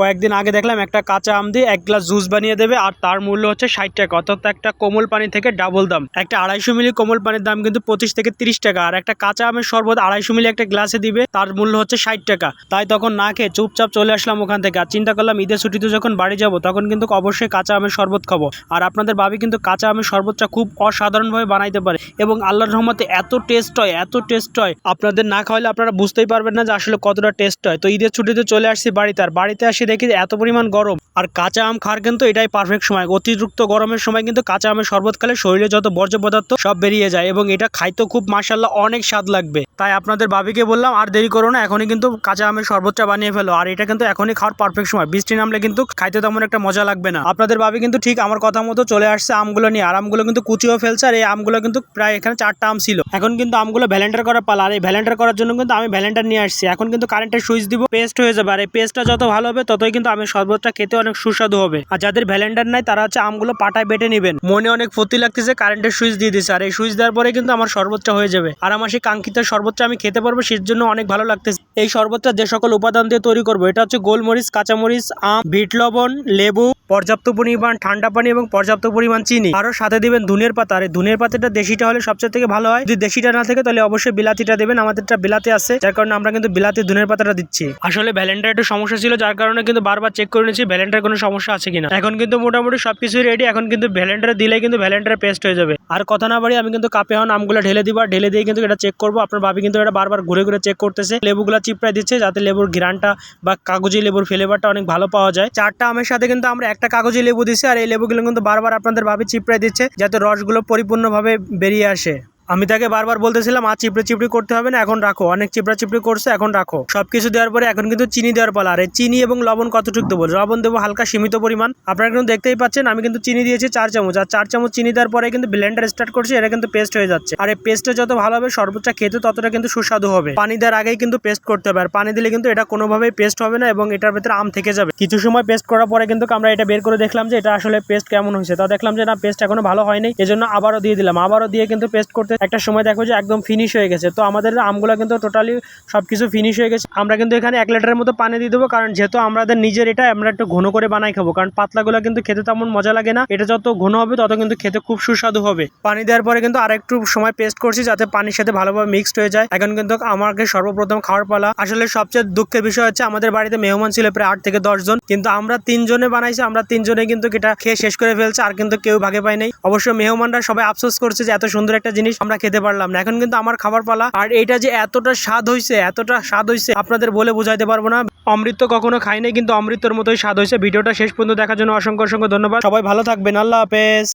কয়েকদিন আগে দেখলাম একটা কাঁচা আম দিয়ে এক গ্লাস জুস বানিয়ে দেবে আর তার মূল্য হচ্ছে ষাট টাকা। অর্থাৎ একটা কোমল পানি থেকে ডাবল দাম। একটা আড়াইশো মিলি কোমল পানির দাম কিন্তু পঁচিশ থেকে তিরিশ টাকা। আর একটা কাঁচা আমের শরবত আড়াইশো মিলি একটা গ্লাসে দিবে, তার মূল্য হচ্ছে ষাট টাকা। তাই তখন না খেয়ে চুপচাপ চলে আসলাম ওখান থেকে। আর চিন্তা করলাম ঈদের ছুটিতে যখন বাড়ি যাব, তখন কিন্তু অবশ্যই কাঁচা আমের শরবত খাব। আর আপনাদের ভাবি কিন্তু কাঁচা আমের শরবতটা খুব অসাধারণভাবে বানাইতে পারে এবং আল্লাহর রহমতে এত টেস্ট হয়, এত টেস্ট হয়। আপনাদের না খাওয়ালে আপনারা বুঝতেই পারবেন না যে আসলে কতটা টেস্ট হয়। তো ঈদের ছুটিতে চলে আসছি বাড়িতে। আর বাড়িতে আসি দেখি এত পরিমাণ গরম। আর কাঁচা আম খাওয়ার কিন্তু এটাই পারফেক্ট সময়। অতিরিক্ত গরমের সময় কিন্তু কাঁচা আমের শরবত খেলে শরীরে যত বর্জ্য পদার্থ সব বেরিয়ে যায় এবং এটা খাইতেও খুব মাসাল্লাহ অনেক স্বাদ লাগবে। তাই আপনাদের বাবিকে বললাম, আর দেরি করো না, এখনই কিন্তু কাঁচা আমের শরবতটা বানিয়ে ফেলো। আর এটা কিন্তু এখনই খাওয়ার পারফেক্ট সময়। বৃষ্টি নামলে কিন্তু খাইতে তেমন একটা মজা লাগবে না। আপনাদের ভাবি কিন্তু ঠিক আমার কথা মতো চলে আসছে আমগুলো নিয়ে। আর আমগুলো কিন্তু কুচিও ফেলছে। আর এই আমগুলো কিন্তু প্রায় এখানে চারটা আম ছিল। এখন কিন্তু আমগুলো ভ্যালেন্টার করার পালা। আর এই ভ্যালেন্টার করার জন্য কিন্তু আমি ভ্যালেন্টার নিয়ে আসছি। এখন কিন্তু কারেন্টের সুইচ দিব পেস্ট হয়ে যাবে। আর এই পেস্টটা যত ভালো হবে ততই কিন্তু আমের শরবতটা খেতে অনেক সুস্বাদু হবে। আর যাদের ভ্যালেন্ডার নাই, তারা হচ্ছে আমগুলো পাটায় বেটে নেবেন। মনে অনেক ফুর্তি লাগতেছে কারেন্টের সুইচ দিয়ে দিচ্ছে আর এই সুইচ দেওয়ার পরে কিন্তু আমার শরবতটা হয়ে যাবে। আর আমার সেই কাঙ্ক্ষিত শরবতটা আমি খেতে পারব সের জন্য অনেক ভালো লাগতেছে। এই শরবতটা যে সকল উপাদান দিয়ে তৈরি করব, এটা হচ্ছে গোলমরিচ, কাঁচামরিচ, আম, বিট লবণ, লেবু। পর্যাপ্ত পরিমাণ ঠান্ডা পানি এবং পর্যাপ্ত পরিমাণ চিনি। আরও সাথে দিবেন ধুনের পাতা। আর ধুনের পাতাটা দেশিটা হলে সবচেয়ে থেকে ভালো হয়। যদি দেশিটা না থাকে, তাহলে অবশ্যই বিলাতিটা দেবেন। আমাদেরটা বিলাতি আছে, যার কারণে আমরা কিন্তু বিলাতি ধুনের পাতাটা দিচ্ছি। আসলে ভ্যালেন্টার একটু সমস্যা ছিল, যার কারণে কিন্তু বারবার চেক করে নিচ্ছি ভ্যালেন্টার কোনো সমস্যা আছে কিনা। এখন কিন্তু মোটামুটি সবকিছুই রেডি এখন কিন্তু ভ্যালেন্টার দিলেই কিন্তু ভ্যালেন্টার পেস্ট হয়ে যাবে। আর কথা না বাড়ি আমি কিন্তু কাপে হন আমগুলো ঢেলে দিব ঢেলে দিয়ে কিন্তু এটা চেক করব। আপনার ভাবি কিন্তু এটা বারবার ঘুরে ঘুরে চেক করতেছে। লেবুগুলো চিপড়ায় দিচ্ছে, যাতে লেবুর ঘিরানটা বা কাগজি লেবুর ফ্লেভারটা অনেক ভালো পাওয়া যায়। চারটা আমের সাথে কিন্তু আমরা একটা কাগজে লেবু দিছে আর এই লেবুগুলো কিন্তু বারবার আপনাদের ভাবে চিপড়ায় দিচ্ছে যাতে রসগুলো পরিপূর্ণভাবে বেরিয়ে আসে। আমি তাকে বারবার বলতেছিলাম, আর চিপড়ে চিপড়ি করতে হবে না, এখন রাখো। অনেক চিপড়া চিপড়ি করছে, এখন রাখো। সবকিছু দেওয়ার পরে এখন কিন্তু চিনি দেওয়ার পালা। আর চিনি এবং লবণ কতটুকু দেবো? লবণ দেবো হালকা সীমিত পরিমাণ। আপনারা কিন্তু দেখতেই পাচ্ছেন, আমি কিন্তু চিনি দিয়েছি চার চামচ। আর চার চামচ চিনি দেওয়ার পরে কিন্তু ব্লেন্ডার স্টার্ট করছি, এটা কিন্তু পেস্ট হয়ে যাচ্ছে। আর এই পেস্টটা যত ভালো হবে শরবতটা খেতে ততটা কিন্তু সুস্বাদু হবে। পানি দেওয়ার আগেই কিন্তু পেস্ট করতে হবে। আর পানি দিলে কিন্তু এটা কোনোভাবেই পেস্ট হবে না এবং এটার ভেতরে আম থেকে যাবে। কিছু সময় পেস্ট করার পরে কিন্তু আমরা এটা বের করে দেখলাম যে এটা আসলে পেস্ট কেমন হয়েছে। তা দেখলাম যে না পেস্ট এখনও ভালো হয়নি। এজন্য আবারও দিয়ে দিলাম। আবারও দিয়ে কিন্তু পেস্ট করতে একটা সময় দেখো যে একদম ফিনিশ হয়ে গেছে। তো আমাদের আমগুলো কিন্তু টোটালি সব কিছু ফিনিশ হয়ে গেছে। আমরা কিন্তু এখানে এক লিটারের মতো পানি দিয়ে দেবো, কারণ যেহেতু আমাদের নিজের এটা, আমরা একটু ঘন করে বানাই খাব। কারণ পাতলাগুলো কিন্তু খেতে তেমন মজা লাগে না। এটা যত ঘন হবে, তত কিন্তু খেতে খুব সুস্বাদু হবে। পানি দেওয়ার পরে কিন্তু আরেকটু সময় পেস্ট করছি, যাতে পানির সাথে ভালোভাবে মিক্সড হয়ে যায়। এখন কিন্তু আমাকে সর্বপ্রথম খাওয়ার পালা। আসলে সবচেয়ে দুঃখের বিষয় হচ্ছে, আমাদের বাড়িতে মেহমান ছিল প্রায় আট থেকে দশ জন। কিন্তু আমরা তিনজনে বানাইছি, আমরা তিনজনে কিন্তু এটা খেয়ে শেষ করে ফেলছে, আর কিন্তু কেউ ভাগে পাই নাই। অবশ্য মেহমানরা সবাই আফসোস করছে যে এত সুন্দর একটা জিনিস। আমরা খেতে পারলাম না। এখন কিন্তু আমার খাবার পালা। আর এটা যে এতটা স্বাদ হয়েছে এতটা স্বাদ হয়েছে আপনাদের বলে বোঝাইতে পারব না। অমৃত কখনো খাই নাই, কিন্তু অমৃতর মতোই স্বাদ হয়েছে ভিডিওটা শেষ পর্যন্ত দেখার জন্য অসংখ্য অসংখ্য ধন্যবাদ। সবাই ভালো থাকবেন। আল্লাহ হাফেজ।